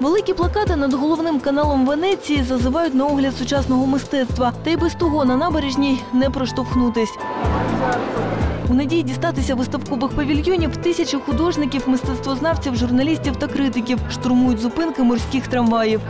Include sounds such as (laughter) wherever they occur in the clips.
Великі плакати над головним каналом Венеції зазивають на огляд сучасного мистецтва. Та й без того на набережній не проштовхнутись. У надії дістатися виставкових павільйонів тисячі художників, мистецтвознавців, журналістів та критиків штурмують зупинки морських трамваїв.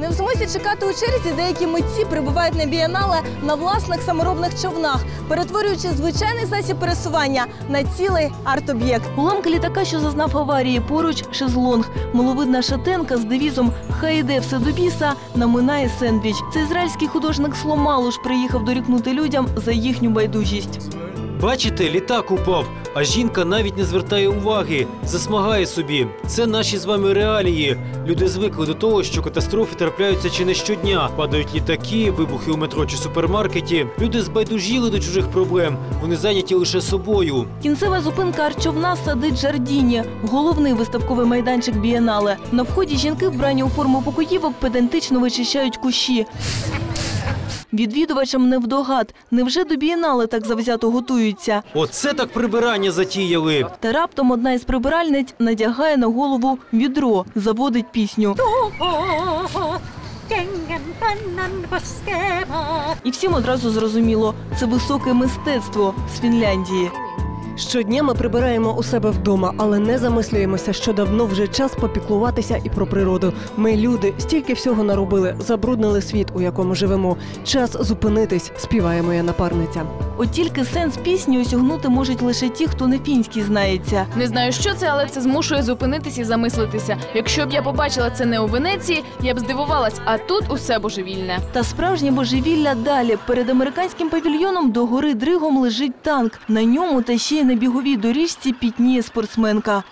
Не в змозі чекати у черзі, деякі митці прибувають на бієнале на власних саморобних човнах, перетворюючи звичайний засіб пересування на цілий арт-об'єкт. Уламки літака, що зазнав аварії, поруч шезлонг. Маловидна шатенка з девізом Хай іде все до біса наминає сендвіч. Це ізраїльський художник Сломалуш приїхав дорікнути людям за їхню байдужість. Бачите, літак упав, а жінка навіть не звертає уваги, засмагає собі. Це наші з вами реалії. Люди звикли до того, що катастрофи трапляються чи не щодня. Падають літаки, вибухи у метро чи супермаркеті. Люди збайдужіли до чужих проблем. Вони зайняті лише собою. Кінцева зупинка Арчовна садить Жардіні, головний виставковий майданчик бієнале. На вході жінки, вбрані у форму покоївок, педантично вичищають кущі. Відвідувачам не вдогад. Невже до бієнале так завзято готуються? Оце так прибирання затіяли. Та раптом одна із прибиральниць надягає на голову відро, заводить пісню. І всім одразу зрозуміло, це високе мистецтво з Фінляндії. Щодня ми прибираємо у себе вдома, але не замислюємося, що давно вже час попіклуватися і про природу. Ми, люди, стільки всього наробили, забруднили світ, у якому живемо. Час зупинитись, співає моя напарниця. От тільки сенс пісні осягнути можуть лише ті, хто не фінський знається. Не знаю, що це, але це змушує зупинитись і замислитися. Якщо б я побачила це не у Венеції, я б здивувалась, а тут усе божевільне. Та справжнє божевілля далі. Перед американським павільйоном до гори дригом лежить танк. На ньому та ще й на біговій доріжці пітніє спортсменка.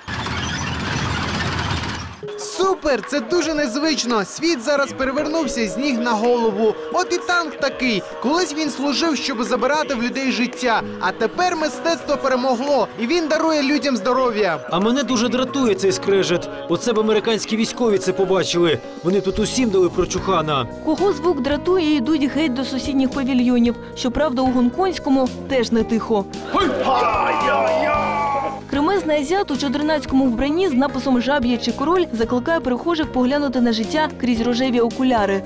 Супер! Це дуже незвично. Світ зараз перевернувся з ніг на голову. От і танк такий. Колись він служив, щоб забирати в людей життя. А тепер мистецтво перемогло, і він дарує людям здоров'я. А мене дуже дратує цей скрежет. Оце б американські військові це побачили. Вони тут усім дали прочухана. Кого звук дратує, йдуть геть до сусідніх павільйонів. Щоправда, у гонконгському теж не тихо. Кремезний азіат у чудернацькому вбранні з написом «Жаб'ячий король» закликає перехожих поглянути на життя крізь рожеві окуляри.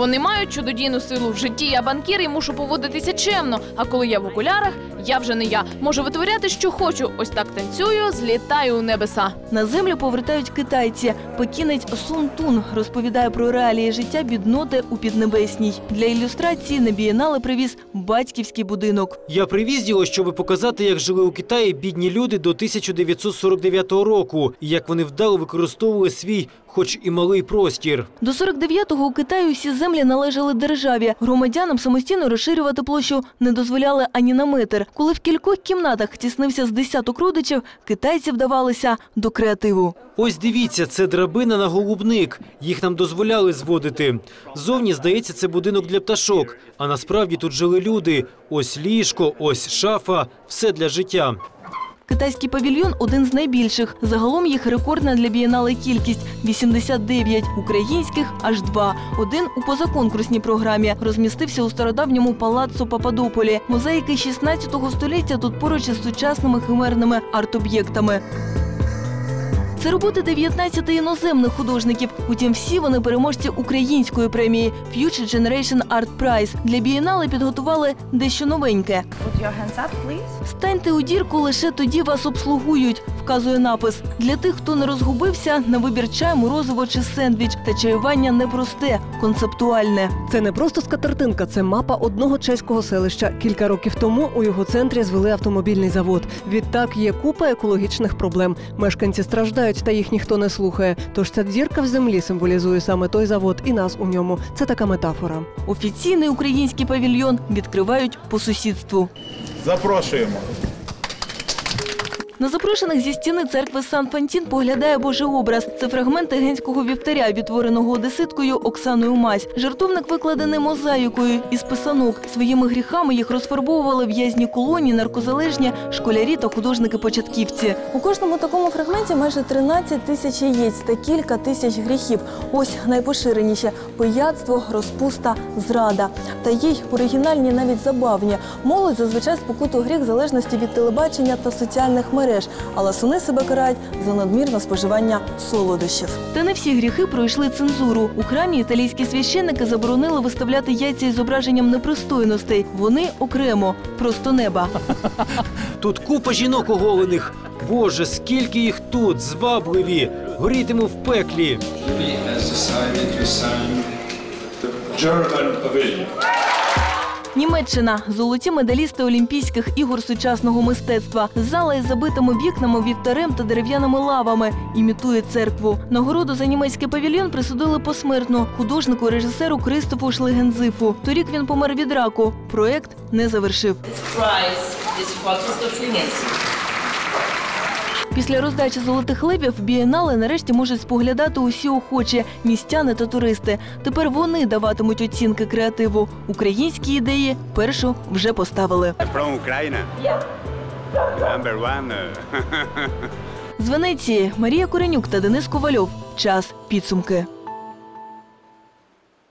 Вони мають чудодійну силу в житті. Я банкір і мушу поводитися чемно. А коли я в окулярах, я вже не я. Можу витворяти, що хочу. Ось так танцюю, злітаю у небеса. На землю повертають китайці. Пекінець Сун Тун розповідає про реалії життя бідноти у Піднебесній. Для ілюстрації на бієнале привіз батьківський будинок. Я привіз його, щоб показати, як жили у Китаї бідні люди до 1949 року, і як вони вдало використовували свій, хоч і малий простір. До 49-го у Китаї усі землі належали державі. Громадянам самостійно розширювати площу не дозволяли ані на метр. Коли в кількох кімнатах тіснився з десяток родичів, китайці вдавалися до креативу. Ось дивіться, це драбина на голубник. Їх нам дозволяли зводити. Зовні здається, це будинок для пташок. А насправді тут жили люди. Ось ліжко, ось шафа, все для життя. Китайський павільйон один з найбільших. Загалом їх рекордна для бієнале кількість 89, українських аж два. Один у позаконкурсній програмі розмістився у стародавньому палаццо Пападополі. Мозаїки 16 століття тут поруч із сучасними химерними арт-об'єктами. Це роботи 19 іноземних художників. Утім, всі вони переможці української премії Future Generation Art Prize. Для бієнале підготували дещо новеньке. Up. Станьте у дірку, лише тоді вас обслугують, вказує напис. Для тих, хто не розгубився, на вибір чай, морозиво чи сендвіч. Та чаювання непросте, концептуальне. Це не просто скатертинка, це мапа одного чеського селища. Кілька років тому у його центрі звели автомобільний завод. Відтак є купа екологічних проблем. Мешканці страждають, та їх ніхто не слухає. Тож ця дірка в землі символізує саме той завод і нас у ньому. Це така метафора. Офіційний український павільйон відкривають по сусідству. Запрошуємо. На запрошених зі стіни церкви Сан-Фантін поглядає Божий образ. Це фрагменти генського вівтаря, відтвореного одеситкою Оксаною Мась. Жертовник викладений мозаїкою із писанок. Своїми гріхами їх розфарбовували в'язні колонії, наркозалежні, школярі та художники-початківці. У кожному такому фрагменті майже 13 тисяч яєць та кілька тисяч гріхів. Ось найпоширеніші – пияцтво, розпуста, зрада. Та їй оригінальні навіть забавні. Молодь зазвичай спокуту гріх залежності від телебачення та соціальних мереж. Мереж, а ласуни себе карають за надмірне споживання солодощів. Та не всі гріхи пройшли цензуру. У храмі італійські священники заборонили виставляти яйця із зображенням непристойностей. Вони окремо, просто неба. (laughs) Тут купа жінок оголених. Боже, скільки їх тут, звабливі, горітиму в пеклі. Italy has Німеччина золоті медалісти Олімпійських ігор сучасного мистецтва. Зала із забитими вікнами, вівтарем та дерев'яними лавами імітує церкву. Нагороду за німецький павільйон присудили посмертно художнику, режисеру Кристофу Шлегензифу. Торік він помер від раку. Проект не завершив. Після роздачі золотих левів бієнали нарешті можуть споглядати усі охочі містяни та туристи. Тепер вони даватимуть оцінки креативу. Українські ідеї першу вже поставили. From Ukraine? Number one. uh, (laughs) З Венеції Марія Коренюк та Денис Ковальов. Час підсумки.